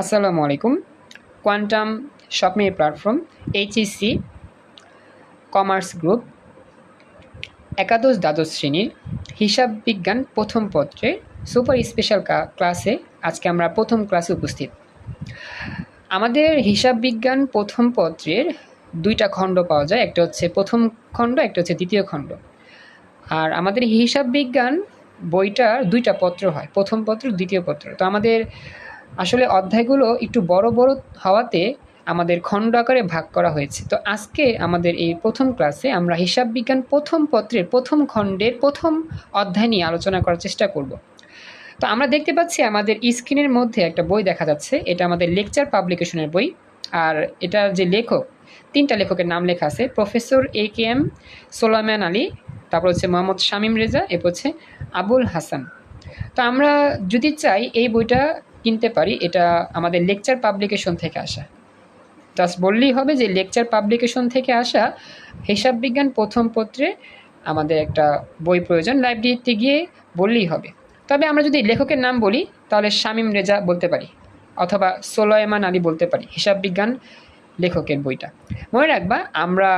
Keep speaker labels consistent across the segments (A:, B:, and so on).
A: আসসালামু আলাইকুম। Quantum shopping platform HSC commerce group একাদশ দ্বাদশ শ্রেণির হিসাব বিজ্ঞান প্রথম পত্রে সুপার স্পেশাল ক্লাসে আজকে আমরা প্রথম ক্লাসে উপস্থিত। আমাদের হিসাব বিজ্ঞান প্রথম পত্রের দুইটা খণ্ড পাওয়া যায়, একটা হচ্ছে প্রথম খণ্ড, একটা হচ্ছে দ্বিতীয় খণ্ড। আর আমাদের হিসাব বিজ্ঞান বইটার দুইটা পত্র হয়, প্রথম পত্র, দ্বিতীয় পত্র। তো আমাদের আসলে অধ্যায়গুলো একটু বড় বড় হওয়াতে আমাদের খণ্ড আকারে ভাগ করা হয়েছে। তো আজকে আমাদের এই প্রথম ক্লাসে আমরা হিসাব বিজ্ঞান প্রথম পত্রের প্রথম খণ্ডের প্রথম অধ্যায় নিয়ে আলোচনা করার চেষ্টা করব। তো আমরা দেখতে পাচ্ছি আমাদের স্ক্রিনের মধ্যে একটা বই দেখা যাচ্ছে। এটা আমাদের লেকচার পাবলিকেশনের বই। আর এটার যে লেখক, তিনটা লেখকের নাম লেখা আছে। Professor A K M Solaiman Ali, তারপর হচ্ছে মোহাম্মদ শামীম রেজা, এরপর হচ্ছে আবুল হাসান। তো আমরা যদি চাই এই বইটা কিনতে পারি, এটা আমাদের লেকচার পাবলিকেশন থেকে আসা। জাস্ট বললেই হবে যে লেকচার পাবলিকেশন থেকে আসা হিসাব বিজ্ঞান প্রথম পত্রে আমাদের একটা বই প্রয়োজন লাইব্রেরিতে গিয়ে বললেই হবে। তবে আমরা যদি লেখকের নাম বলি, তাহলে শামীম রেজা বলতে পারি, অথবা সোলাইমান আলী বলতে পারি, হিসাব বিজ্ঞান লেখকের বইটা। মনে রাখবা, আমরা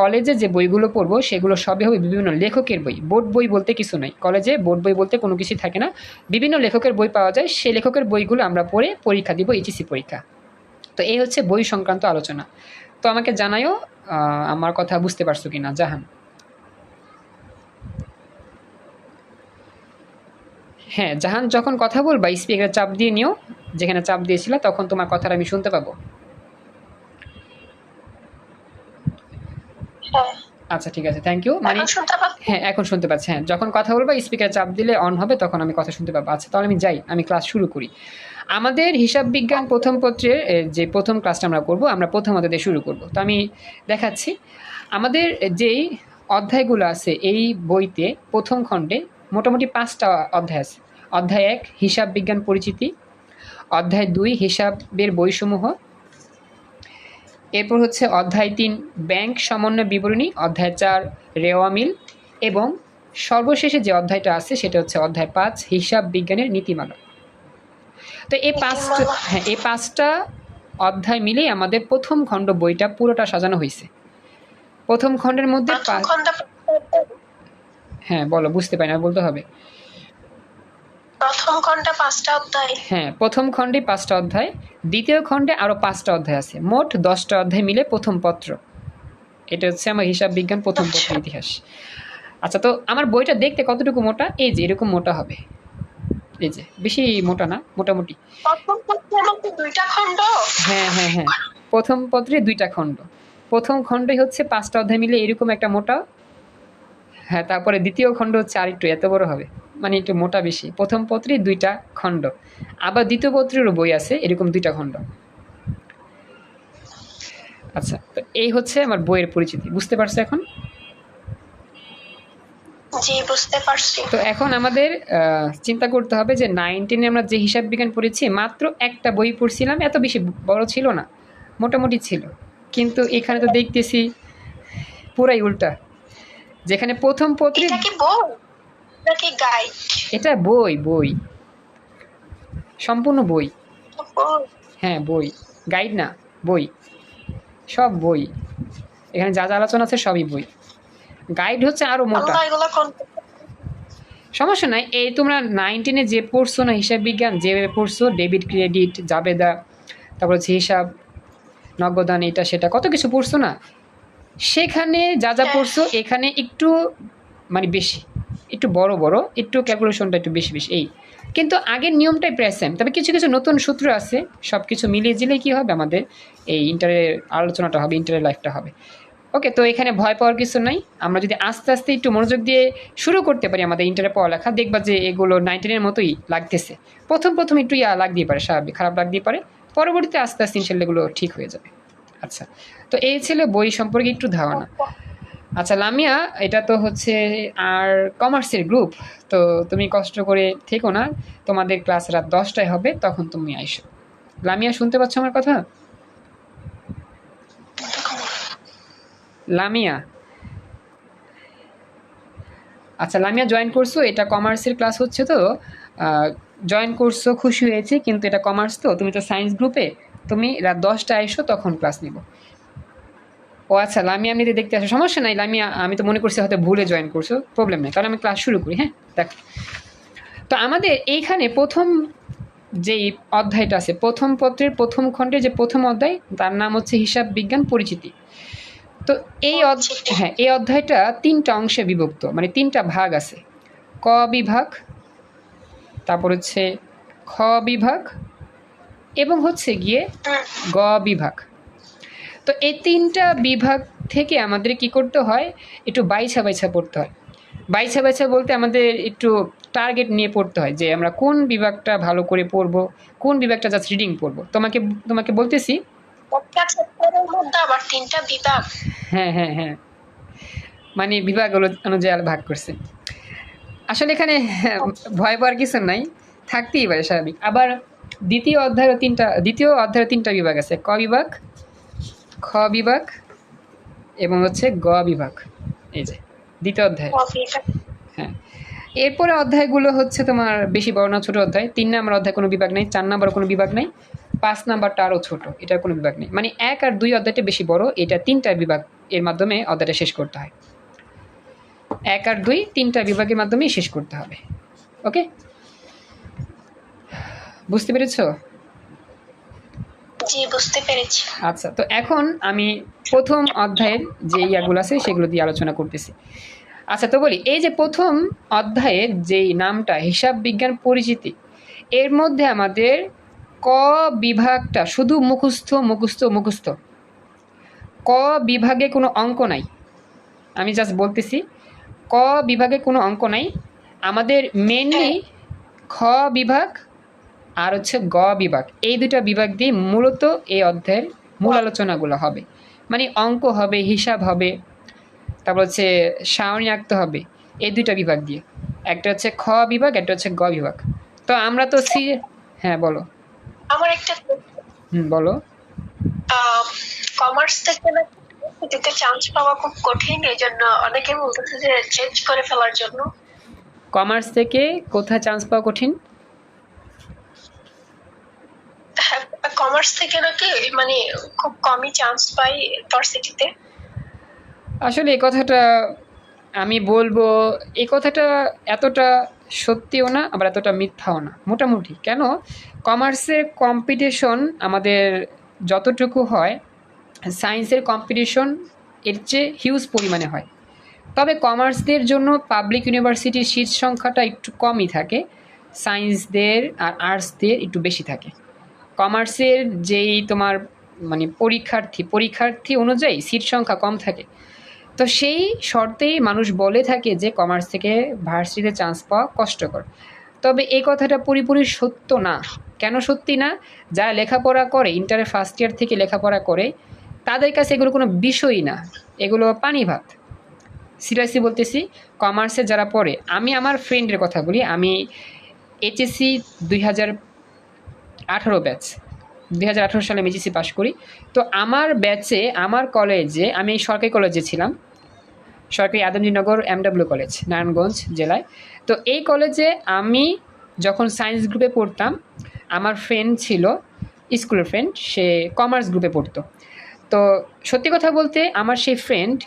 A: কলেজে যে বইগুলো পড়ব, সেগুলো সবই হবে বিভিন্ন লেখকের বই। বোর্ড বই বলতে কিছু নয় কলেজে বোর্ড বই বলতে কোনো কিছু থাকে না। বিভিন্ন লেখকের বই পাওয়া যায়। সেই লেখকের বইগুলো আমরা পড়ে পরীক্ষা দিব এইচএসি পরীক্ষা। তো এই হচ্ছে বই সংক্রান্ত আলোচনা। তো আমাকে জানাইও আমার কথা বুঝতে পারছ কি না জাহান। হ্যাঁ জাহান, যখন কথা বলবা স্পিকারে চাপ দিয়ে নিও। যেখানে চাপ দিয়েছিল, তখন তোমার কথাটা আমি শুনতে পাবো। আচ্ছা ঠিক আছে থ্যাংক ইউ মানে? হ্যাঁ এখন শুনতে পাচ্ছি হ্যাঁ। যখন কথা বলব স্পিকার চাপ দিলে অন হবে তখন আমি কথা শুনতে পাবো। আচ্ছা তাহলে আমি যাই আমি ক্লাস শুরু করি। আমাদের হিসাব বিজ্ঞান প্রথম পত্রের যে প্রথম ক্লাসটা আমরা করব আমরা প্রথম অধ্যায় শুরু করব। তো আমি দেখাচ্ছি আমাদের যেই অধ্যায়গুলো আছে এই বইতে প্রথম খণ্ডে মোটামুটি পাঁচটা অধ্যায় আছে। অধ্যায় এক হিসাব বিজ্ঞান পরিচিতি। অধ্যায় দুই হিসাবের বইসমূহ। এরপর হচ্ছে অধ্যায় তিন ব্যাংক সমন্বয় বিবরণী অধ্যায় চার রেওয়া মিল এবং সর্বশেষে যে অধ্যায়টা আছে সেটা হচ্ছে অধ্যায় পাঁচ হিসাব বিজ্ঞানের নীতিমালা। তো এই পাঁচটা হ্যাঁ এই পাঁচটা অধ্যায় মিলেই আমাদের প্রথম খণ্ড বইটা পুরোটা সাজানো হয়েছে প্রথম খণ্ডের মধ্যে হ্যাঁ বলো বুঝতে পারি না বলতে হবে।
B: প্রথম খণ্ডে পাঁচটা অধ্যায়?
A: হ্যাঁ প্রথম খণ্ডে পাঁচটা অধ্যায় দ্বিতীয় খণ্ডে আরও পাঁচটা অধ্যায় আছে। মোট দশটা অধ্যায় মিলে প্রথম পত্র। এটা হচ্ছে আমার হিসাব বিজ্ঞান প্রথম
B: আচ্ছা।
A: পত্র ইতিহাস। আচ্ছা তো আমার বইটা দেখতে কতটুকু মোটা? এই যে এরকম মোটা হবে। এই যে বেশি মোটা না মোটামুটি।
B: দুইটা খণ্ড?
A: হ্যাঁ হ্যাঁ হ্যাঁ। প্রথম পত্রে দুইটা খণ্ড। প্রথম খণ্ডই হচ্ছে পাঁচটা অধ্যায় মিলে এরকম একটা মোটা। হ্যাঁ তারপরে দ্বিতীয় খণ্ড হচ্ছে আরেকটু এত বড় হবে। মানে একটু মোটা বেশি। প্রথম পত্রে দুইটা খণ্ড। আবার দ্বিতীয় পত্রেরও বই আছে এরকম দুইটা খণ্ড। আচ্ছা তো এই হচ্ছে আমার বইয়ের পরিচিতি। বুঝতে পারছ এখন?
B: জি বুঝতে পারছি।
A: তো এখন আমাদের আহ, চিন্তা করতে হবে যে নাইন টেনে আমরা যে হিসাব বিজ্ঞান পড়েছি মাত্র একটা বই পড়ছিলাম এত বেশি বড় ছিল না মোটামুটি ছিল। কিন্তু এখানে তো দেখতেছি পুরাই উল্টা। যেখানে প্রথম পত্রে
B: নাকি গাইড
A: এটা বই বই। সম্পূর্ণ বই। হ্যাঁ বই। গাইড না বই। সব বই। এখানে যা যা আলোচনা আছে সবই বই। গাইড হচ্ছে আরও মোটা। সমস্যা নাই। এই তোমরা নাইনটিনে যে পড়ছো না হিসাব বিজ্ঞান যেভাবে পড়ছো ডেবিট ক্রেডিট জাবেদা তারপর হচ্ছে হিসাব নগদান এটা সেটা কত কিছু পড়ছো না? সেখানে যা যা। পড়ছো এখানে একটু মানে বেশি। একটু বড় বড়, একটু ক্যালকুলেশনটা একটু বেশি বেশি, এই। কিন্তু আগের নিয়মটাই প্রায় সেম তবে কিছু কিছু নতুন সূত্র আছে সব কিছু মিলিয়ে জিলে কী হবে আমাদের, এই ইন্টারের আলোচনাটা হবে ইন্টারের লাইফটা হবে। ওকে তো এখানে ভয় পাওয়ার কিছু নাই, আমরা যদি আস্তে আস্তে একটু মনোযোগ দিয়ে শুরু করতে পারি আমাদের ইন্টারে পড়ালেখা, দেখবা যে এগুলো নাইনটিনের মতোই লাগতেছে। প্রথম প্রথম একটু ইয়া লাগতেই পারে, স্বাভাবিক, খারাপ লাগতেই পারে, পরবর্তীতে আস্তে আস্তে ইনশাল্লাহ এগুলো ঠিক হয়ে যাবে। আচ্ছা তো এই ছিল বই সম্পর্কে একটু ধারণা। আচ্ছা লামিয়া, এটা তো হচ্ছে আর কমার্সের গ্রুপ তো তুমি কষ্ট করে থেকো না, তোমাদের ক্লাস রাত দশটায় হবে, তখন তুমি আইসো। লামিয়া, শুনতে পাচ্ছ আমার কথা? লামিয়া। আচ্ছা লামিয়া জয়েন করছ, এটা কমার্সের ক্লাস হচ্ছে তো জয়েন করছ, খুশি হয়েছি, কিন্তু এটা কমার্স তো, তুমি তো সায়েন্স গ্রুপে তুমি রাত দশটায় এসো তখন ক্লাস নিব। ও আচ্ছা লামি এমনিতে দেখতে আসো। সমস্যা নাই লামি আমি তো মনে করছি হয়তো ভুলে জয়েন করছ প্রবলেম নেই। কারণ আমি ক্লাস শুরু করি হ্যাঁ? দেখো। তো আমাদের এইখানে প্রথম যেই অধ্যায়টা আছে প্রথম পত্রের প্রথম খণ্ডে যে প্রথম অধ্যায় তার নাম হচ্ছে হিসাব বিজ্ঞান পরিচিতি। তো এই। হ্যাঁ এই অধ্যায়টা তিনটা অংশে বিভক্ত মানে তিনটা ভাগ আছে। ক বিভাগ তারপর হচ্ছে খ বিভাগ এবং হচ্ছে গিয়ে গ বিভাগ। তো এই তিনটা বিভাগ থেকে আমাদের কি করতে হয়? একটু বাইছা বাইছা পড়তে হয়। বাইছা বাইছা বলতে আমাদের একটু টার্গেট নিয়ে পড়তে হয় যে আমরা কোন বিভাগটা ভালো করে পড়ব কোন বিভাগটা জাস্ট রিডিং পড়ব। তোমাকে তোমাকে বলতেছি? হ্যাঁ হ্যাঁ হ্যাঁ। মানে বিভাগ অনুযায়ী ভাগ করছে। আসলে এখানে ভয় পাওয়ার কিছু নাই থাকতেই পারে স্বাভাবিক। আবার দ্বিতীয় অধ্যায়ের তিনটা দ্বিতীয় অধ্যায়ের তিনটা বিভাগ আছে। ক বিভাগ? খ বিভাগ এবং হচ্ছে গ বিভাগ। এই যে দ্বিতীয় অধ্যায়। হ্যাঁ। এরপরে অধ্যায়গুলো হচ্ছে তোমার বেশি বড় না ছোট অধ্যায়। তিন নাম্বার অধ্যায় কোনো বিভাগ নেই চার নাম্বার কোনো বিভাগ নেই পাঁচ নাম্বারটা আরও ছোট এটার কোনো বিভাগ নেই। মানে এক আর দুই অধ্যায়টা বেশি বড় এটা তিনটা বিভাগ এর মাধ্যমে অধ্যায়টা শেষ করতে হয়। এক আর দুই তিনটা বিভাগের মাধ্যমেই শেষ করতে হবে। ওকে? বুঝতে পেরেছ?
B: জি বুঝতে পেরেছি।
A: আচ্ছা তো এখন আমি প্রথম অধ্যায়ের যে ইয়াগুলো আছে সেগুলো দিয়ে আলোচনা করতেছি। আচ্ছা তো বলি এই যে প্রথম অধ্যায়ের যেই নামটা হিসাব বিজ্ঞান পরিচিতি এর মধ্যে আমাদের ক বিভাগটা শুধু মুখস্থ মুখস্থ মুখস্থ। ক বিভাগে কোনো অঙ্ক নাই। আমি জাস্ট বলতেছি ক বিভাগে কোনো অঙ্ক নাই। আমাদের মেনলি খ বিভাগ আর হচ্ছে গ বিভাগ। এই দুটো বিভাগ দিয়ে মূলত এই অধ্যায়ের মূল আলোচনাগুলো হবে। মানে অঙ্ক হবে হিসাব হবে তারপর হচ্ছে সারণী আঁকতে হবে এই দুইটা বিভাগ দিয়ে। একটা হচ্ছে খ বিভাগ একটা হচ্ছে গ বিভাগ। তো আমরা তো সি হ্যাঁ বলো।
B: আমার একটা
A: হুম বলো।
B: কমার্স থেকে নাকি চান্স পাওয়া খুব কঠিন এই জন্য অনেকে বলতেছে যে চেঞ্জ করে ফেলার জন্য।
A: কমার্স থেকে কোথায় চান্স পাওয়া কঠিন?
B: কমার্স থেকে নাকি মানে খুব কমই চান্স পাই ইউনিভার্সিটিতে
A: আসলে এই কথাটা আমি বলব এই কথাটা এতটা সত্যিও না, আবার এতটা মিথ্যাও না। মোটামুটি। কেন? কমার্সের কম্পিটিশন আমাদের যতটুকু হয় সায়েন্সের কম্পিটিশন এর চেয়ে হিউজ পরিমাণে হয়। তবে কমার্সদের জন্য পাবলিক ইউনিভার্সিটির সিট সংখ্যাটা একটু কমই থাকে সায়েন্সদের আর আর্টসদের একটু বেশি থাকে। কমার্সের যেই তোমার মানে পরীক্ষার্থী পরীক্ষার্থী অনুযায়ী সিট সংখ্যা কম থাকে। তো সেই শর্তেই মানুষ বলে থাকে যে কমার্স থেকে ভার্সিটিতে চান্স পাওয়া কষ্টকর। তবে এই কথাটা পুরোপুরি সত্য না। কেন সত্যি না? যারা লেখাপড়া করে ইন্টারের ফার্স্ট ইয়ার থেকে লেখাপড়া করে, তাদের কাছে এগুলো কোনো বিষয়ই না। এগুলো পানি ভাত। সিরিয়াসলি বলতেছি কমার্সে যারা পড়ে, আমি আমার ফ্রেন্ডের কথা বলি, আমি এইচএসসি দুই হাজার আঠারো ব্যাচ দুই হাজার আঠারো সালে আমি পাশ করি। তো আমার ব্যাচে আমার কলেজে আমি সরকারি কলেজে ছিলাম। সরকারি আদমজীনগর এমডাব্লিউ কলেজ নারায়ণগঞ্জ জেলায়। তো এই কলেজে আমি যখন সায়েন্স গ্রুপে পড়তাম, আমার ফ্রেন্ড ছিল স্কুলের ফ্রেন্ড সে কমার্স গ্রুপে পড়তো। তো সত্যি কথা বলতে আমার সেই ফ্রেন্ড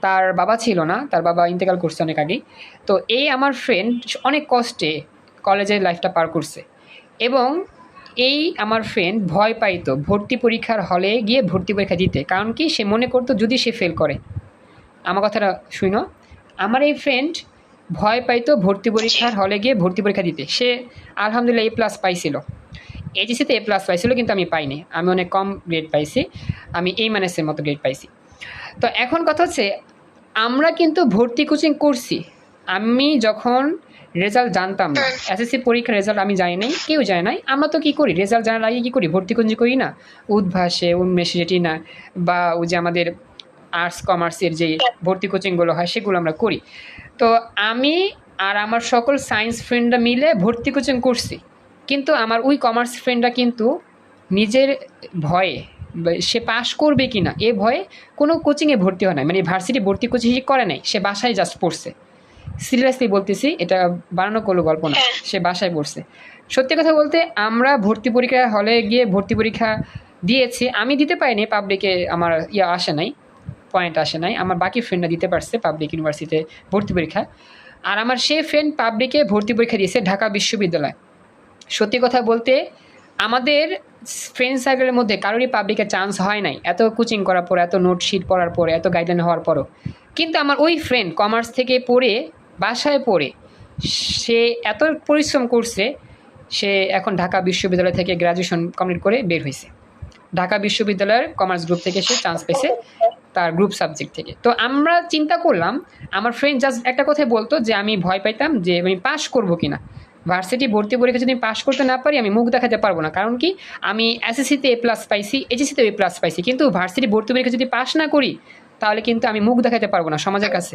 A: তার বাবা ছিল না, তার বাবা ইন্তেকাল করছে অনেক আগেই। তো এই আমার ফ্রেন্ড অনেক কষ্টে কলেজের লাইফটা পার করছে। এবং এই আমার ফ্রেন্ড ভয় পাইতো ভর্তি পরীক্ষার হলে গিয়ে ভর্তি পরীক্ষা দিতে। কারণ কি? সে মনে করতো যদি সে ফেল করে। আমার কথাটা শুনো আমার এই ফ্রেন্ড ভয় পাইতো ভর্তি পরীক্ষার হলে গিয়ে ভর্তি পরীক্ষা দিতে। সে আলহামদুলিল্লাহ এ প্লাস পাইছিল। এইচএসিতে এ প্লাস পাইছিল কিন্তু আমি পাইনি। আমি অনেক কম গ্রেড পাইছি। আমি এই মানেসের মতো গ্রেড পাইছি। তো এখন কথা হচ্ছে, আমরা কিন্তু ভর্তি কোচিং করছি। আমি যখন রেজাল্ট জানতাম না। এসএসসি পরীক্ষার রেজাল্ট আমি জানি নাই কেউ জানে নাই। আমরা তো কী করি? রেজাল্ট জানার আগে কী করি? ভর্তি কোচিং করি না? উদ্ভাসে উন্মেষে যেটি না বা ওই যে আমাদের আর্টস কমার্সের যে ভর্তি কোচিংগুলো হয় সেগুলো আমরা করি। তো আমি আর আমার সকল সায়েন্স ফ্রেন্ডরা মিলে ভর্তি কোচিং করছি। কিন্তু আমার ওই কমার্স ফ্রেন্ডরা কিন্তু নিজের ভয়ে সে পাশ করবে কি না এ ভয়ে কোনো কোচিংয়ে ভর্তি হয় না মানে ভার্সিটি ভর্তি কোচিং করে নাই সে বাসায় জাস্ট পড়ছে। সিরিয়াসলি বলতেছি এটা বানানো করল গল্প না
B: হ্যাঁ।
A: সে বাসায় পড়ছে। সত্যি কথা বলতে আমরা ভর্তি পরীক্ষা হলে গিয়ে ভর্তি পরীক্ষা দিয়েছি। আমি দিতে পারিনি পাবলিকে আমার ইয়া আসে নাই পয়েন্ট আসে নাই। আমার বাকি ফ্রেন্ডরা দিতে পারছে পাবলিক ইউনিভার্সিটিতে ভর্তি পরীক্ষা। আর আমার সেই ফ্রেন্ড পাবলিকে ভর্তি পরীক্ষা দিয়েছে ঢাকা বিশ্ববিদ্যালয়। সত্যি কথা বলতে আমাদের ফ্রেন্ড সার্কেলের মধ্যে কারোরই পাবলিকে চান্স হয় নাই। এত কোচিং করার পর এত নোট শিট পড়ার পরে এত গাইডলাইন হওয়ার পরও। কিন্তু আমার ওই ফ্রেন্ড কমার্স থেকে পড়ে বাসায় পড়ে। সে এত পরিশ্রম করছে, সে এখন ঢাকা বিশ্ববিদ্যালয় থেকে গ্র্যাজুয়েশন কমপ্লিট করে বের হয়েছে। ঢাকা বিশ্ববিদ্যালয়ের কমার্স গ্রুপ থেকে সে চান্স পেয়েছে তার গ্রুপ সাবজেক্ট থেকে। তো আমরা চিন্তা করলাম, আমার ফ্রেন্ড জাস্ট একটা কথাই বলতো যে, আমি ভয় পাইতাম যে, আমি পাশ করব কিনা। ভার্সিটি ভর্তি পরীক্ষা যদি পাশ করতে না পারি, আমি মুখ দেখাতে পারব না। কারণ কি? আমি এসএসসিতে এ প্লাস পাইছি এইচএসসিতে এ প্লাস পাইছি। কিন্তু ভার্সিটি ভর্তি পরীক্ষা যদি পাশ না করি, তাহলে কিন্তু আমি মুখ দেখাতে পারব না সমাজের কাছে।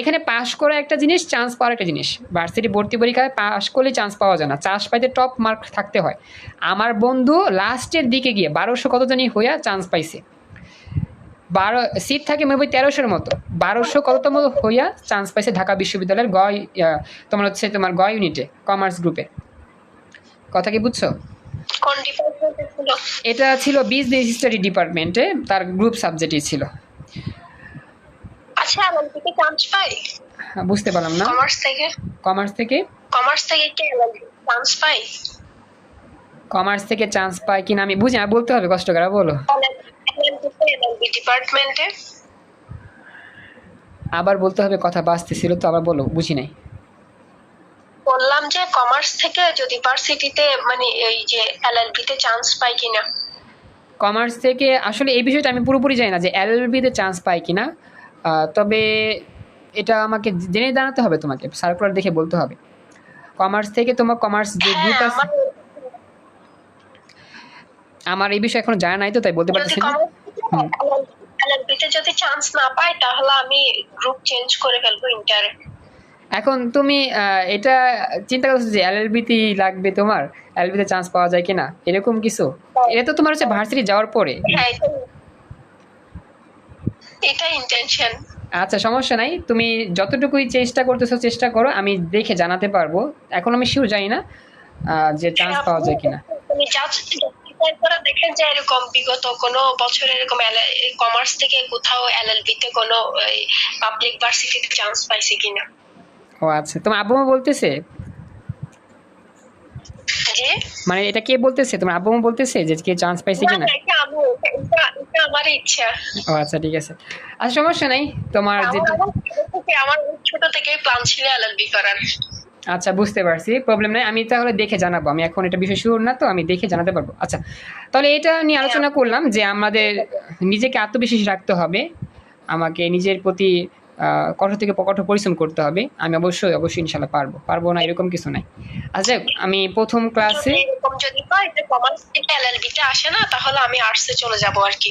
A: এখানে পাশ করা একটা জিনিস চান্স পাওয়ার একটা জিনিস। ভার্সিটি ভর্তি পরীক্ষায় পাশ করলে চান্স পাওয়া যায় না। চান্স পাইতে টপ মার্ক থাকতে হয়। আমার বন্ধু লাস্টের দিকে গিয়ে বারোশো কত জানি হইয়া চান্স পাইছে। বারো সিট থাকে মেবি তেরোশোর মতো। বারোশো কততম হইয়া চান্স পাইছে ঢাকা বিশ্ববিদ্যালয়ের গ তোমার হচ্ছে তোমার গ ইউনিটে কমার্স গ্রুপে কথা কি বুঝছ? এটা ছিল বিজনেস স্টাডি ডিপার্টমেন্টে তার গ্রুপ সাবজেক্টই ছিল।
B: আচ্ছা আমার থেকে চান্স পাই?
A: হ্যাঁ, বুঝতে পারলাম না।
B: কমার্স থেকে?
A: কমার্স থেকে?
B: কমার্স থেকে কি চান্স পাই?
A: কমার্স থেকে চান্স পায় কিনা আমি বুঝি না বলতে হবে কষ্ট করে বলো।
B: ডিপার্টমেন্টে
A: আবার বলতে হবে কথা বাঁচতেছিল তো আবার বলো বুঝি নাই।
B: বললাম যে কমার্স থেকে যদি ভার্সিটিতে মানে এই যে এলএলবি তে চান্স পাই কিনা?
A: কমার্স থেকে আসলে এই বিষয়টা আমি পুরোপুরি জানি না যে এলএলবিতে চান্স পায় কিনা। তবে এটা আমাকে জেনে জানাতে হবে তোমাকে সার্কুলার দেখে বলতে হবে। কমার্স থেকে তোমার কমার্স যে গ্রুপ
B: হ্যাঁ,
A: আছে
B: আমার
A: এই বিষয়ে এখন জানা নাই তো তাই বলতে
B: যদি
A: পারতেছি না।
B: কমার্স যদি চান্স না পাই তাহলে আমি গ্রুপ চেঞ্জ করে ফেলব ইন্টারে
A: এখন তুমি এটা চিন্তা করছ যে এলএলবিতে লাগবে তোমার? এলএলবিতে চান্স পাওয়া যায় কিনা? এরকম কিছু? এটা তো তোমার হচ্ছে ভার্সিটি যাওয়ার পরে।
B: হ্যাঁ এটাই ইন্টেনশন
A: আচ্ছা সমস্যা নাই। তুমি যতটুকুই চেষ্টা করতেছো চেষ্টা করো। আমি দেখে জানাতে পারব। এখন আমি শিওর জানি না যে চান্স পাওয়া যায় কিনা।
B: তুমি করে দেখেন যে এরকম বিগত কোনো বছর এরকম কমার্স থেকে কোথাও এলএলবি তে কোনো পাবলিক ভার্সিটিতে চান্স পাইছে কিনা।
A: ও আচ্ছা তোমার আব্বু মা বলতেছে মানে এটা কে বলতেছে? তোমার আব্বু বলতেছে যে কে চান্স পাইছে কিনা?
B: আমার ইচ্ছা।
A: ও আচ্ছা ঠিক আছে। আচ্ছা সমস্যা নাই তোমার যেটা
B: আমার ছোট থেকে- প্ল্যান ছিল এলএলবি করার।
A: আচ্ছা বুঝতে পারছি প্রবলেম নাই। আমি তাহলে দেখে জানাব। আমি এখন এটা বিষয় শুরু না তো আমি দেখে জানাতে পারব। আচ্ছা তাহলে এটা নিয়ে আলোচনা করলাম যে আমাদের নিজেকে আত্মবিশ্বাস রাখতে হবে। আমাকে নিজের প্রতি কঠোর থেকে কঠোর পরিশ্রম করতে হবে। আমি অবশ্যই অবশ্যই ইনশাল্লাহ পারব। পারব না এরকম কিছু নাই। আচ্ছা আমি প্রথম ক্লাসে
B: যদি এরকম যদি হয় যে কমার্স থেকে এলএলবি তে আসে না তাহলে আমি আর্টসে চলে যাব আর কি।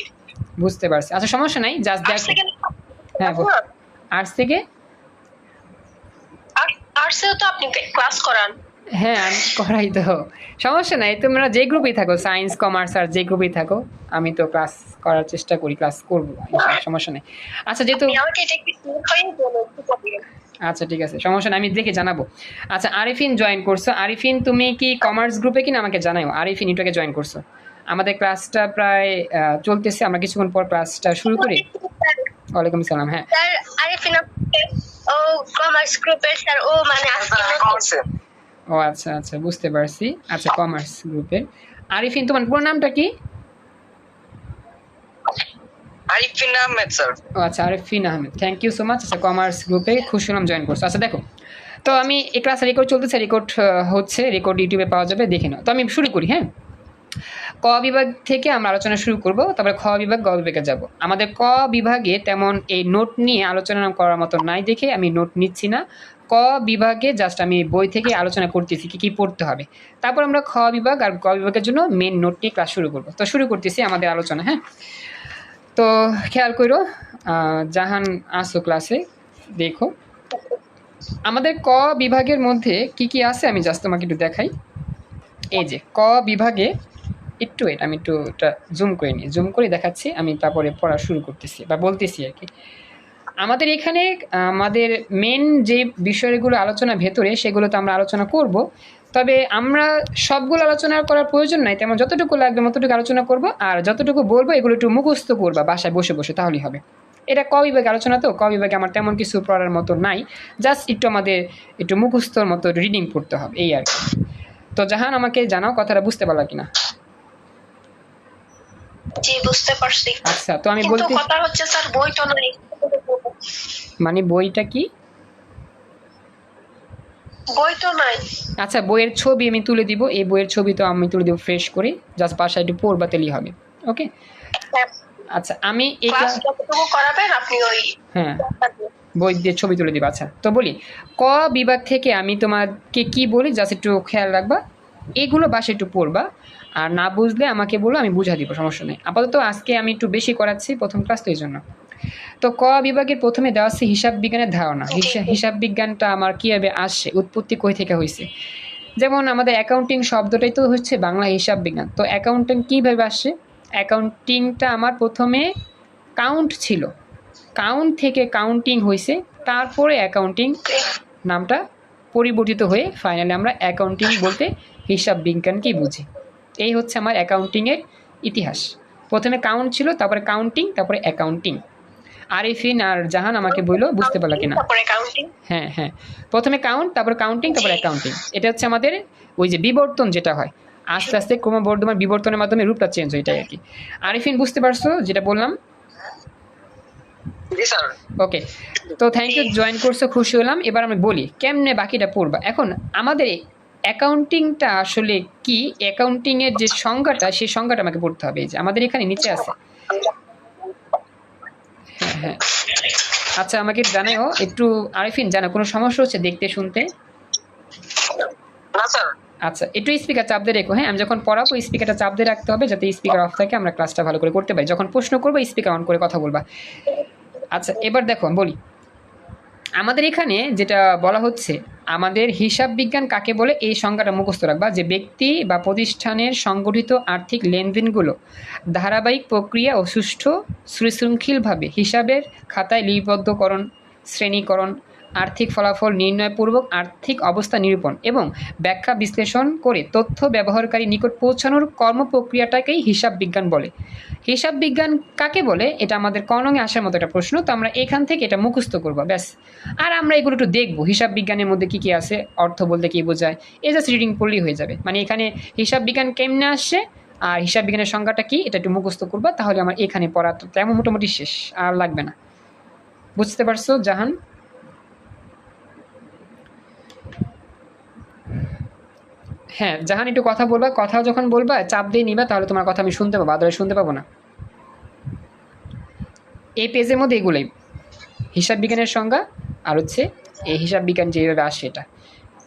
A: বুঝতে পারছি। আচ্ছা সমস্যা নাই জাস্ট দেখ। হ্যাঁ, আর্টস থেকে
B: আর্টসে তো আপনি ক্লাস করান।
A: হ্যাঁ আমি করাই তো। সমস্যা নাই তোমরা যে গ্রুপেই থাকো সায়েন্স কমার্স আর যে গ্রুপেই থাকো আমি তো ক্লাস করার চেষ্টা করি ক্লাস করব সমস্যা নেই। আচ্ছা যেহেতু
B: হয়ে।
A: আচ্ছা ঠিক আছে সমস্যা নেই আমি দেখে জানাব। আচ্ছা আরিফিন জয়েন করছ। আরিফিন তুমি কি কমার্স গ্রুপে কিনা? আমাকে জানাও আরিফিন এটাকে জয়েন করছ। আমাদের ক্লাসটা প্রায় আহ, চলতেছে আমরা কিছুক্ষণ পর ক্লাসটা শুরু করি। ওয়ালাইকুম আসসালাম হ্যাঁ।
B: স্যার আরিফিন ও কমার্স গ্রুপের স্যার ও মানে আজকে নতুন।
A: ও আচ্ছা আচ্ছা বুঝতে পারছি। আচ্ছা কমার্স গ্রুপের আরিফিন তোমার পুরো নামটা কি?
C: আরিফিন আহমেদ স্যার
A: ও আচ্ছা Arifin Ahmed. Thank you so much আচ্ছা কমার্স গ্রুপে জয়েন করছ। আচ্ছা দেখো তো আমি এই ক্লাস রেকর্ড চলতেছে রেকর্ড হচ্ছে রেকর্ড ইউটিউবে পাওয়া যাবে দেখে নাও। তো আমি শুরু করি হ্যাঁ? ক বিভাগ থেকে আমরা আলোচনা শুরু করব তারপরে খ বিভাগ গ বিভাগে যাব। আমাদের ক বিভাগে তেমন এই নোট নিয়ে আলোচনা করার মতো নাই দেখে আমি নোট নিচ্ছি না। ক বিভাগে জাস্ট আমি বই থেকে আলোচনা করতেছি কি কি পড়তে হবে। তারপর আমরা খ বিভাগ আর গ বিভাগের জন্য মেন নোট নিয়ে ক্লাস শুরু করব। তো শুরু করতেছি আমাদের আলোচনা হ্যাঁ? তো খেয়াল করো জাহান আসো ক্লাসে দেখো। আমাদের ক বিভাগের মধ্যে কি কি আছে আমি জাস্ট তোমাকে একটু দেখাই। এই যে ক বিভাগে একটু wait, আমি একটু এটা জুম করে নিই। জুম করে দেখাচ্ছি আমি তারপরে পড়া শুরু করতেছি বা বলতেছি আর কি। আমাদের এখানে আমাদের মেন যে বিষয়গুলো আলোচনা ভেতরে সেগুলো তো আমরা আলোচনা করব। তবে আমরা সবগুলো আলোচনা করার প্রয়োজন নাই তেমন যতটুকু লাগবে ততটুকু আলোচনা করব আর যতটুকু বলব এগুলো একটু মুখস্থ করবা বাসায় বসে বসে তাহলেই হবে। এটা ক বিভাগে আলোচনা তো? ক বিভাগে আমার তেমন কিছু পড়ার মতো নাই জাস্ট একটু আমাদের একটু মুখস্থর মতো রিডিং পড়তে হবে এই আর কি। তো জাহান আমাকে জানাও কথাটা বুঝতে পারলা কিনা?
B: জি বুঝতে পারছি।
A: আচ্ছা তো আমি বলতে
B: কথা হচ্ছে স্যার বই তো নাই।
A: মানে বইটা কি?
B: বই তো নাই।
A: আচ্ছা বইয়ের ছবি আমি তুলে দিব। এই বইয়ের ছবি তো আমি তুলে দিব ফ্রেশ করে। জাস্ট পাশে একটু পড়বা তেলেই হবে। ওকে আচ্ছা আমি এই
B: ক্লাস যতটুকু করাবেন আপনি ওই
A: হ্যাঁ। বই দিয়ে ছবি তুলে দিব। আচ্ছা তো বলি ক বিভাগ থেকে আমি তোমাকে কি বলি? জাস্ট একটু খেয়াল রাখবা। এগুলো বাসে একটু পড়বা। আর না বুঝলে আমাকে বলো আমি বুঝা দিব সমস্যা নেই। আপাতত আজকে আমি একটু বেশি করাচ্ছি প্রথম ক্লাস তো এই জন্য। তো ক বিভাগের প্রথমে দেওয়া আছে হিসাব বিজ্ঞানের ধারণা। হিসাব বিজ্ঞানটা আমার কীভাবে আসছে উৎপত্তি কই থেকে হয়েছে যেমন আমাদের অ্যাকাউন্টিং শব্দটাই তো হচ্ছে বাংলা হিসাব বিজ্ঞান। তো অ্যাকাউন্টিং কীভাবে আসছে অ্যাকাউন্টিংটা আমার প্রথমে কাউন্ট ছিল। কাউন্ট থেকে কাউন্টিং হয়েছে তারপরে অ্যাকাউন্টিং নামটা পরিবর্তিত হয়ে ফাইনালি আমরা অ্যাকাউন্টিং বলতে হিসাব বিজ্ঞানকেই বুঝি। এই হচ্ছে আমার অ্যাকাউন্টিংয়ের ইতিহাস। প্রথমে কাউন্ট ছিল তারপরে কাউন্টিং তারপরে অ্যাকাউন্টিং আরিফিন আর জাহান আমাকে বলল বুঝতে পারলা কিনা। হ্যাঁ হ্যাঁ। প্রথমে কাউন্ট তারপর কাউন্টিং তারপর অ্যাকাউন্টিং এটা হচ্ছে আমাদের ওই যে বিবর্তন যেটা হয়। আস্তে আস্তে ক্রমবর্ধমান বিবর্তনের মাধ্যমে রূপটা চেঞ্জ হয় এটাই আর কি। আরিফিন বুঝতে পারছ যেটা বললাম? ওকে তো থ্যাংক ইউ জয়েন করছ খুশি হলাম। এবার আমি বলি কেমনে বাকিটা পড়বা? এখন আমাদের অ্যাকাউন্টিংটা আসলে কি? অ্যাকাউন্টিংয়ের যে সংজ্ঞাটা সেই সংজ্ঞাটা আমাকে পড়তে হবে যে। আমাদের এখানে নিচে আছে। হ্যাঁ হ্যাঁ। আচ্ছা আমাকে জানাও একটু আরিফিন জানা কোনো সমস্যা হচ্ছে দেখতে শুনতে?
C: না স্যার।
A: আচ্ছা একটু স্পিকার চাপ দিয়ে রেখো হ্যাঁ আমি যখন পড়াবো স্পিকারটা চাপ দিয়ে রাখতে হবে যাতে স্পিকার অফ থাকে আমরা ক্লাসটা ভালো করে করতে পারি। যখন প্রশ্ন করব স্পিকার অন করে কথা বলবা। আচ্ছা এবার দেখো বলি। আমাদের এখানে যেটা বলা হচ্ছে আমাদের হিসাব বিজ্ঞান কাকে বলে? এই সংজ্ঞাটা মুখস্থ রাখবা যে ব্যক্তি বা প্রতিষ্ঠানের সংগঠিত আর্থিক লেনদেনগুলো ধারাবাহিক প্রক্রিয়া ও সুষ্ঠু সুশৃঙ্খলভাবে হিসাবের খাতায় লিপিবদ্ধকরণ, শ্রেণীকরণ আর্থিক ফলাফল নির্ণয়পূর্বক আর্থিক অবস্থা নিরূপণ এবং ব্যাখ্যা বিশ্লেষণ করে তথ্য ব্যবহারকারী নিকট পৌঁছানোর কর্মপ্রক্রিয়াটাকেই হিসাব বিজ্ঞান বলে। হিসাব বিজ্ঞান কাকে বলে? এটা আমাদের কনঙে আসার মতো একটা প্রশ্ন, তো আমরা এখান থেকে এটা মুখস্থ করব, ব্যাস। আর আমরা এগুলো একটু দেখব, হিসাব বিজ্ঞানের মধ্যে কী কী আছে, অর্থ বলতে কী বোঝায় এই জাস্ট রিডিং পড়লেই হয়ে যাবে। মানে এখানে হিসাব বিজ্ঞান কেমনে আসছে আর হিসাব বিজ্ঞানের সংজ্ঞাটা কি, এটা একটু মুখস্থ করবা, তাহলে আমার এখানে পড়া তেমন মোটামুটি শেষ, আর লাগবে না। বুঝতে পারছ, জাহান? হ্যাঁ জাহান একটু কথা বলবা কথা যখন বলবা চাপ দিয়ে নিবা তাহলে তোমার কথা আমি শুনতে পাবো আদরে শুনতে পাবো না। এই পেজের মধ্যে এগুলোই। হিসাব বিজ্ঞানের সংজ্ঞা আর হচ্ছে এই হিসাব বিজ্ঞান যেভাবে আসে এটা।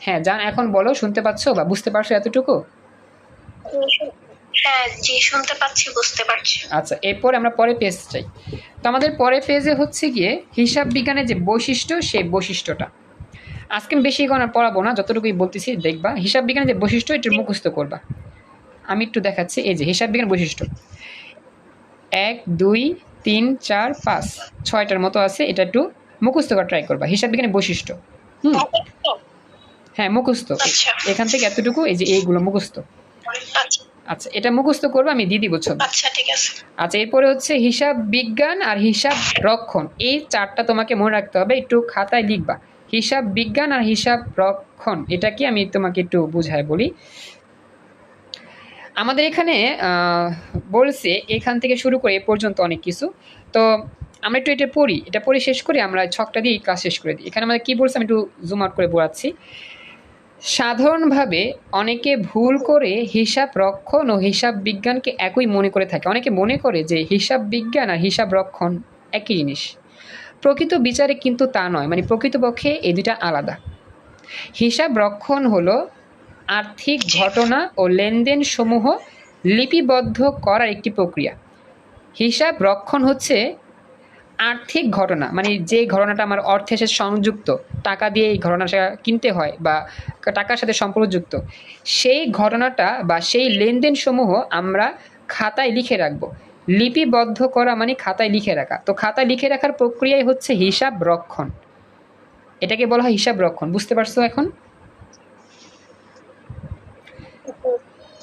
A: হ্যাঁ জান এখন বলো শুনতে পাচ্ছো বা বুঝতে পারছ এতটুকু?
B: হ্যাঁ শুনতে পাচ্ছি বুঝতে পারছি।
A: আচ্ছা এরপর আমরা পরে পেজ চাই তো আমাদের পরে পেজে হচ্ছে গিয়ে হিসাব বিজ্ঞানের যে বৈশিষ্ট্য সেই বৈশিষ্ট্যটা। আজকে আমি বেশি কোনো পড়াবো না যতটুকুই বলতেছি দেখবা। হিসাব বিজ্ঞানের যে বৈশিষ্ট্য একটু মুখস্থ করবা। আমি একটু দেখাচ্ছি এই যে হিসাব বিজ্ঞান বৈশিষ্ট্য। এক দুই তিন চার পাঁচ ছয়টার মতো আছে এটা একটু মুখস্থ করা ট্রাই করবা। হিসাব বিজ্ঞানের বৈশিষ্ট্য। হুম? হ্যাঁ মুখস্থ।
B: আচ্ছা।
A: এখান থেকে এতটুকু এই যে এইগুলো মুখস্থ।
B: আচ্ছা।
A: আচ্ছা এটা মুখস্থ করবা আমি দিয়ে দিব ছবি।
B: আচ্ছা ঠিক আছে।
A: আচ্ছা এরপরে হচ্ছে হিসাব বিজ্ঞান আর হিসাব রক্ষণ। এই চারটা তোমাকে মনে রাখতে হবে একটু খাতায় লিখবা। হিসাব বিজ্ঞান আর হিসাব রক্ষণ, এটা কি আমি তোমাকে একটু বুঝায় বলি? আমাদের এখানে বলছে এখান থেকে শুরু করে এ পর্যন্ত অনেক কিছু। তো আমরা একটু এটা পড়ি, এটা পড়ে শেষ করে আমরা ছকটা দিয়ে ক্লাস শেষ করে দিই। এখানে আমাদের কী বলছে আমি একটু জুম আউট করে পড়াচ্ছি। সাধারণভাবে অনেকে ভুল করে হিসাব রক্ষণ ও হিসাব বিজ্ঞানকে একই মনে করে থাকে। অনেকে মনে করে যে হিসাব বিজ্ঞান আর হিসাব রক্ষণ একই জিনিস। প্রকৃত বিচারে কিন্তু তা নয় মানে প্রকৃতপক্ষে এই দুটা আলাদা। হিসাব রক্ষণ হলো আর্থিক ঘটনা ও লেনদেন সমূহ লিপিবদ্ধ করার একটি প্রক্রিয়া। হিসাব রক্ষণ হচ্ছে আর্থিক ঘটনা মানে যে ঘটনাটা আমার অর্থের সাথে সংযুক্ত, টাকা দিয়ে এই ঘটনাটা কিনতে হয় বা টাকার সাথে সম্পর্কযুক্ত সেই ঘটনাটা বা সেই লেনদেন সমূহ আমরা খাতায় লিখে রাখব। লিপিবদ্ধ করা মানে খাতায় লিখে রাখা। তো খাতায় লিখে রাখার প্রক্রিয়াই হচ্ছে হিসাব রক্ষণ। এটাকে বলা হয় হিসাব রক্ষণ। বুঝতে পারছ এখন?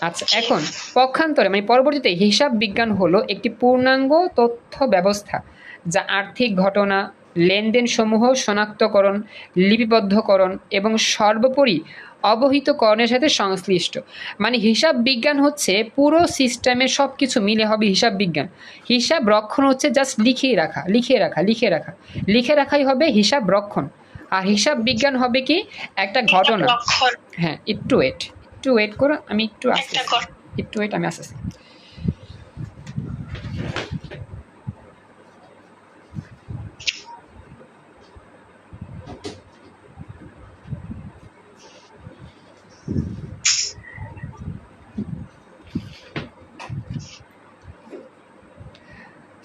A: আচ্ছা এখন পক্ষান্তরে মানে পরবর্তীতে হিসাব বিজ্ঞান হলো একটি পূর্ণাঙ্গ তথ্য ব্যবস্থা যা আর্থিক ঘটনা লেনদেন সমূহ শনাক্তকরণ লিপিবদ্ধকরণ এবং সর্বোপরি অবহিতকরণের সাথে সংশ্লিষ্ট। মানে হিসাব বিজ্ঞান হচ্ছে পুরো সিস্টেমের সব কিছু মিলে হবে হিসাব বিজ্ঞান। হিসাব রক্ষণ হচ্ছে জাস্ট লিখিয়ে রাখা লিখে রাখা লিখে রাখা। লিখে রাখাই হবে হিসাব রক্ষণ। আর হিসাব বিজ্ঞান হবে কি? একটা ঘটনা। হ্যাঁ একটু ওয়েট একটু ওয়েট করো আমি একটু
B: ঘট
A: একটু ওয়েট আমি আসতেছি।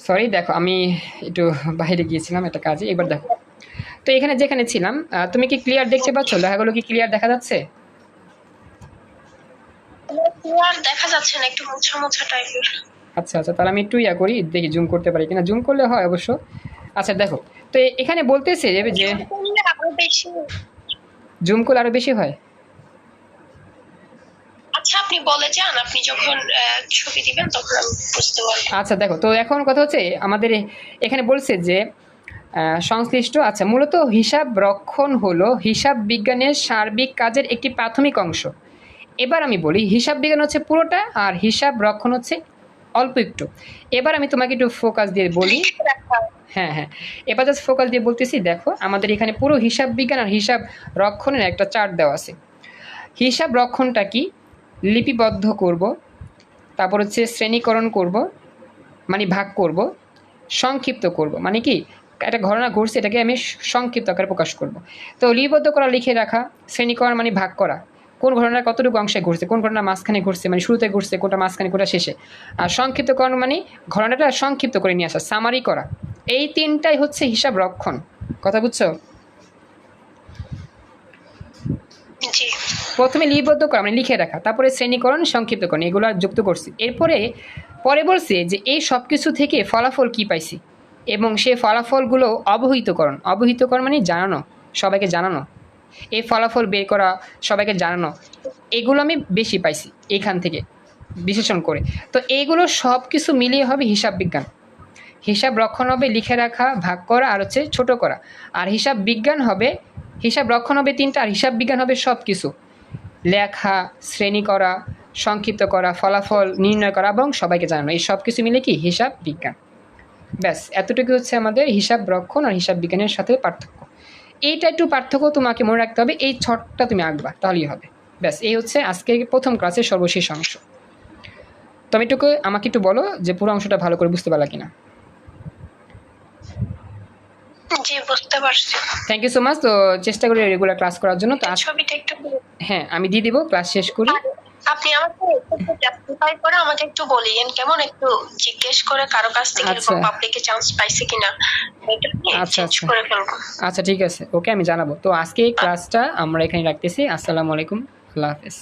A: সরি দেখো আমি একটু বাইরে গিয়েছিলাম একটা কাজে এবার দেখো। তো এখানে যেখানে ছিলাম তুমি কি ক্লিয়ার দেখতে পাচ্ছ? লেখাগুলো কি ক্লিয়ার দেখা যাচ্ছে?
B: আর দেখা যাচ্ছে না একটু মোছা মোছা টাইপের
A: আচ্ছা আচ্ছা তাহলে আমি একটু ইয়া করি দেখি জুম করতে পারি কিনা। জুম করলে হয় অবশ্য। আচ্ছা দেখো তো এখানে বলতেছে যে জুম করলে আরও বেশি হয়?
B: আপনি বলে যান, আপনি যখন ছবি দিবেন, তখন বুঝতে পারব।
A: আচ্ছা দেখো, তো এখন কথা হচ্ছে, আমাদের এখানে বলছে যে সংশ্লিষ্ট আচ্ছা মূলত হিসাব রক্ষণ হলো হিসাব বিজ্ঞানের সার্বিক কাজের একটি প্রাথমিক অংশ। এবার আমি বলি, হিসাব বিজ্ঞান হচ্ছে পুরোটা আর হিসাব রক্ষণ হচ্ছে অল্প একটু। এবার আমি তোমাকে একটু ফোকাস দিয়ে বলি। হ্যাঁ হ্যাঁ। এবার জাস্ট ফোকাস দিয়ে বলতেছি, দেখো, আমাদের এখানে পুরো হিসাব বিজ্ঞান আর হিসাব রক্ষণের একটা চার্ট দেওয়া আছে। হিসাব রক্ষণটা কি? লিপিবদ্ধ করব, তারপর হচ্ছে শ্রেণীকরণ করব মানে ভাগ করব, সংক্ষিপ্ত করব। মানে কি, একটা ঘটনা ঘটছে, এটাকে আমি সংক্ষিপ্ত আকারে প্রকাশ করব। তো লিপিবদ্ধ করা, লিখে রাখা, শ্রেণীকরণ মানে ভাগ করা। কোন ঘটনা কতটুকু অংশে ঘটছে, কোন ঘটনা মাঝখানে ঘটছে মানে শুরুতে ঘটছে, কোনটা মাঝখানে, কোনটা শেষে। আর সংক্ষিপ্তকরণ মানে ঘটনাটা সংক্ষিপ্ত করে নিয়ে আসা সামারি করা। এই তিনটাই হচ্ছে হিসাব রক্ষণ। কথা বুঝছ? প্রথমে লিপিবদ্ধ করা মানে লিখে রাখা। তারপরে শ্রেণীকরণ, সংক্ষিপ্তকরণ, এগুলো যুক্ত করছি। এরপরে পরে বলছে যে এই সব কিছু থেকে ফলাফল কি পাইছি? এবং সেই ফলাফলগুলো অবহিতকরণ। অবহিতকরণ মানে জানানো, সবাইকে জানানো। এই ফলাফল বের করা, সবাইকে জানানো, এগুলো আমি বেশি পাইছি এইখান থেকে, বিশ্লেষণ করে। তো এইগুলো সব কিছু মিলিয়ে হবে হিসাব বিজ্ঞান। হিসাব রক্ষণ হবে লিখে রাখা, ভাগ করা আর হচ্ছে ছোট করা। আর হিসাব বিজ্ঞান হবে, হিসাব রক্ষণ হবে তিনটা, আর হিসাব বিজ্ঞান হবে সব কিছু লেখা, শ্রেণি করা, সংক্ষিপ্ত করা, ফলাফল নির্ণয় করা এবং সবাইকে জানানো, এই সব কিছু মিলে কি হিসাব বিজ্ঞান? ব্যাস এতটুকু হচ্ছে আমাদের হিসাব রক্ষণ আর হিসাব বিজ্ঞানের সাথে পার্থক্য। এইটা একটু পার্থক্য তোমাকে মনে রাখতে হবে, এই ছটটা তুমি আঁকবা, তাহলেই হবে। ব্যাস, এই হচ্ছে আজকে প্রথম ক্লাসের সর্বশেষ অংশ। তবে একটু আমাকে একটু বলো যে পুরো অংশটা ভালো করে বুঝতে পারলা কিনা।
B: জি বুঝতে পারছি।
A: থ্যাংক ইউ সো মাচ তো চেষ্টা করি রেগুলার ক্লাস করার জন্য তো
B: ছবিটা একটু
A: হ্যাঁ আমি দিয়ে দিব ক্লাস শেষ করি।
B: আপনি আমাকে জাস্টিফাই করে আমাকে একটু বলিয়েন কেমন একটু জিজ্ঞেস করে কারও কাছ থেকে এরকম
A: আচ্ছা।
B: পাবলিকে চান্স পাইছে কিনা
A: আচ্ছা, আচ্ছা। আচ্ছা ঠিক আছে। ওকে আমি জানাব। তো আজকে ক্লাসটা আমরা এখানে রাখতেছি। আসসালামু আলাইকুম। আল্লাহ হাফেজ।